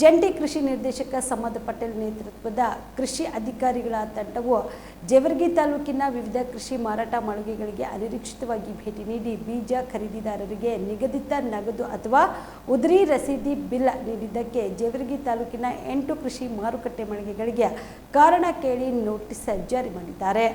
ಜಂಟಿ ಕೃಷಿ ನಿರ್ದೇಶಕ ಸಮದ್ ಪಟೇಲ್ ನೇತೃತ್ವದ ಕೃಷಿ ಅಧಿಕಾರಿಗಳ ತಂಡವು ಜೇವರ್ಗಿ ತಾಲೂಕಿನ ವಿವಿಧ ಕೃಷಿ ಮಾರಾಟ ಮಳಿಗೆಗಳಿಗೆ ಅನಿರೀಕ್ಷಿತವಾಗಿ ಭೇಟಿ ನೀಡಿ ಬೀಜ ಖರೀದಿದಾರರಿಗೆ ನಿಗದಿತ ನಗದು ಅಥವಾ ಉದ್ರಿ ರಸೀದಿ ಬಿಲ್ ನೀಡಿದ್ದಕ್ಕೆ ಜೇವರ್ಗಿ ತಾಲೂಕಿನ ಎಂಟು ಕೃಷಿ ಮಾರುಕಟ್ಟೆ ಮಳಿಗೆಗಳಿಗೆ ಕಾರಣ ಕೇಳಿ ನೋಟಿಸ್ ಜಾರಿ ಮಾಡಿದ್ದಾರೆ.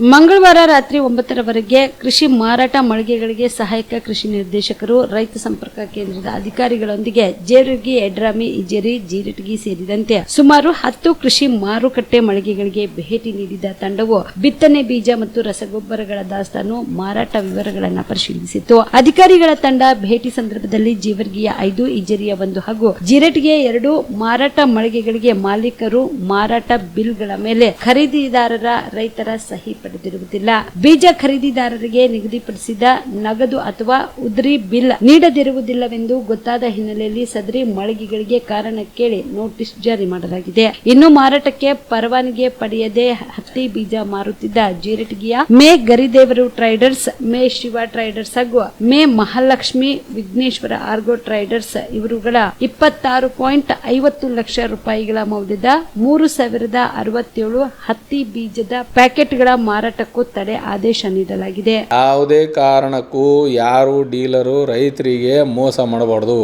ಮಂಗಳವಾರ ರಾತ್ರಿ ಒಂಬತ್ತರವರೆಗೆ ಕೃಷಿ ಮಾರಾಟ ಮಳಿಗೆಗಳಿಗೆ ಸಹಾಯಕ ಕೃಷಿ ನಿರ್ದೇಶಕರು, ರೈತ ಸಂಪರ್ಕ ಕೇಂದ್ರದ ಅಧಿಕಾರಿಗಳೊಂದಿಗೆ ಜೇರುಗಿ, ಎಡ್ರಾಮಿ, ಇಜೇರಿ, ಜೀರಟಗಿ ಸೇರಿದಂತೆ ಸುಮಾರು ಹತ್ತು ಕೃಷಿ ಮಾರುಕಟ್ಟೆ ಮಳಿಗೆಗಳಿಗೆ ಭೇಟಿ ನೀಡಿದ ತಂಡವು ಬಿತ್ತನೆ ಬೀಜ ಮತ್ತು ರಸಗೊಬ್ಬರಗಳ ದಾಸ್ತಾನು ಮಾರಾಟ ವಿವರಗಳನ್ನು ಪರಿಶೀಲಿಸಿತು ಅಧಿಕಾರಿಗಳ ತಂಡ ಭೇಟಿ ಸಂದರ್ಭದಲ್ಲಿ ಜೀವರ್ಗಿಯ ಐದು, ಇಜೇರಿಯ ಒಂದು ಹಾಗೂ ಜೀರಟಗಿಯ ಎರಡು ಮಾರಾಟ ಮಳಿಗೆಗಳಿಗೆ ಮಾಲೀಕರು ಮಾರಾಟ ಬಿಲ್ಗಳ ಮೇಲೆ ಖರೀದಿದಾರರ ರೈತರ ಸಹಿ ಪಡೆದಿರುವುದಿಲ್ಲ. ಬೀಜ ಖರೀದಿದಾರರಿಗೆ ನಿಗದಿಪಡಿಸಿದ ನಗದು ಅಥವಾ ಉದ್ರಿ ಬಿಲ್ ನೀಡದಿರುವುದಿಲ್ಲವೆಂದು ಗೊತ್ತಾದ ಹಿನ್ನೆಲೆಯಲ್ಲಿ ಸದರಿ ಮಳಿಗೆಗಳಿಗೆ ಕಾರಣ ಕೇಳಿ ನೋಟಿಸ್ ಜಾರಿ ಮಾಡಲಾಗಿದೆ. ಇನ್ನು ಮಾರಾಟಕ್ಕೆ ಪರವಾನಗಿ ಪಡೆಯದೆ ಹತ್ತಿ ಬೀಜ ಮಾರುತ್ತಿದ್ದ ಜೀರಟಗಿಯ ಮೇ ಗರಿದೇವರು ಟ್ರೈಡರ್ಸ್, ಮೇ ಶಿವ ಟ್ರೈಡರ್ಸ್ ಹಾಗೂ ಮೇ ಮಹಾಲಕ್ಷ್ಮಿ ವಿಘ್ನೇಶ್ವರ ಆರ್ಗೋ ಟ್ರೈಡರ್ಸ್ ಇವರುಗಳ ಇಪ್ಪತ್ತಾರು ಪಾಯಿಂಟ್ ಐವತ್ತು ಲಕ್ಷ ರೂಪಾಯಿಗಳ ಮೌಲ್ಯದ ಮೂರು ಸಾವಿರದ ಅರವತ್ತೇಳು ಹತ್ತಿ ಬೀಜದ ಪ್ಯಾಕೆಟ್ಗಳ ಮಾರಾಟಕ್ಕೂ ತಡೆ ಆದೇಶ ನೀಡಲಾಗಿದೆ. ಯಾವುದೇ ಕಾರಣಕ್ಕೂ ಯಾರು ಡೀಲರು, ರೈತರಿಗೆ ಮೋಸ ಮಾಡಬಾರ್ದು.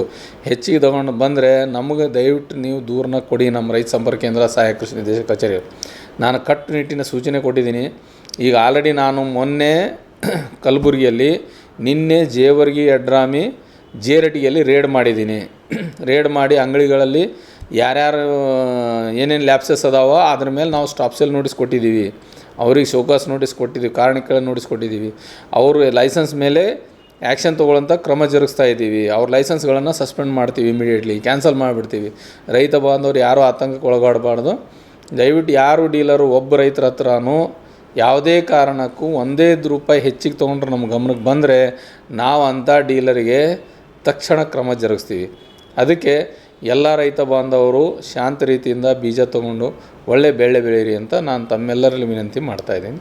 ಹೆಚ್ಚಿಗೆ ತಗೊಂಡು ಬಂದರೆ ನಮಗೆ ದಯವಿಟ್ಟು ನೀವು ದೂರನ ಕೊಡಿ ನಮ್ಮ ರೈತ ಸಂಪರ್ಕ ಕೇಂದ್ರ ಸಹಾಯಕ ಕೃಷಿ ನಿರ್ದೇಶಕ ಕಚೇರಿ. ನಾನು ಕಟ್ಟುನಿಟ್ಟಿನ ಸೂಚನೆ ಕೊಟ್ಟಿದ್ದೀನಿ. ಈಗ ಆಲ್ರೆಡಿ ನಾನು ಮೊನ್ನೆ ಕಲಬುರಗಿಯಲ್ಲಿ ನಿನ್ನೆ ಜೇವರ್ಗಿ, ಅಡ್ರಾಮಿ, ಜೇರಟಿಯಲ್ಲಿ ರೇಡ್ ಮಾಡಿದ್ದೀನಿ. ರೇಡ್ ಮಾಡಿ ಅಂಗಡಿಗಳಲ್ಲಿ ಯಾರ್ಯಾರು ಏನೇನು ಲ್ಯಾಪ್ಸಸ್ ಅದಾವೋ ಅದ್ರ ಮೇಲೆ ನಾವು ಸ್ಟಾಪ್ ನೋಟಿಸ್ ಕೊಟ್ಟಿದ್ದೀವಿ. ಅವ್ರಿಗೆ ಶೋಕಾಸ್ ನೋಟಿಸ್ ಕೊಟ್ಟಿದ್ದೀವಿ, ಕಾರಣಕ್ಕೆಲ್ಲ ನೋಟಿಸ್ ಕೊಟ್ಟಿದ್ದೀವಿ. ಅವರು ಲೈಸೆನ್ಸ್ ಮೇಲೆ ಆ್ಯಕ್ಷನ್ ತೊಗೊಳ್ಳೋಂಥ ಕ್ರಮ ಜರುಗಿಸ್ತಾ ಇದ್ದೀವಿ. ಅವ್ರ ಲೈಸೆನ್ಸ್ಗಳನ್ನು ಸಸ್ಪೆಂಡ್ ಮಾಡ್ತೀವಿ ಇಮಿಡಿಯೇಟ್ಲಿ, ಕ್ಯಾನ್ಸಲ್ ಮಾಡಿಬಿಡ್ತೀವಿ. ರೈತ ಬಾಂಧವರು ಯಾರೂ ಆತಂಕಕ್ಕೆ ಒಳಗಾಡಬಾರ್ದು ದಯವಿಟ್ಟು ಯಾರು ಡೀಲರು, ಒಬ್ಬ ರೈತರ ಹತ್ರನೂ ಯಾವುದೇ ಕಾರಣಕ್ಕೂ ಒಂದೇ ರೂಪಾಯಿ ಹೆಚ್ಚಿಗೆ ತೊಗೊಂಡ್ರೆ ನಮ್ಮ ಗಮನಕ್ಕೆ ಬಂದರೆ ನಾವು ಅಂಥ ಡೀಲರಿಗೆ ತಕ್ಷಣ ಕ್ರಮ ಜರುಗಿಸ್ತೀವಿ. ಅದಕ್ಕೆ ಎಲ್ಲ ರೈತ ಬಾಂಧವರು ಶಾಂತ ರೀತಿಯಿಂದ ಬೀಜ ತೊಗೊಂಡು ಒಳ್ಳೆ ಬೆಳೆ ಬೆಳೀರಿ ಅಂತ ನಾನು ತಮ್ಮೆಲ್ಲರಲ್ಲಿ ವಿನಂತಿ ಮಾಡ್ತಾಯಿದ್ದೀನಿ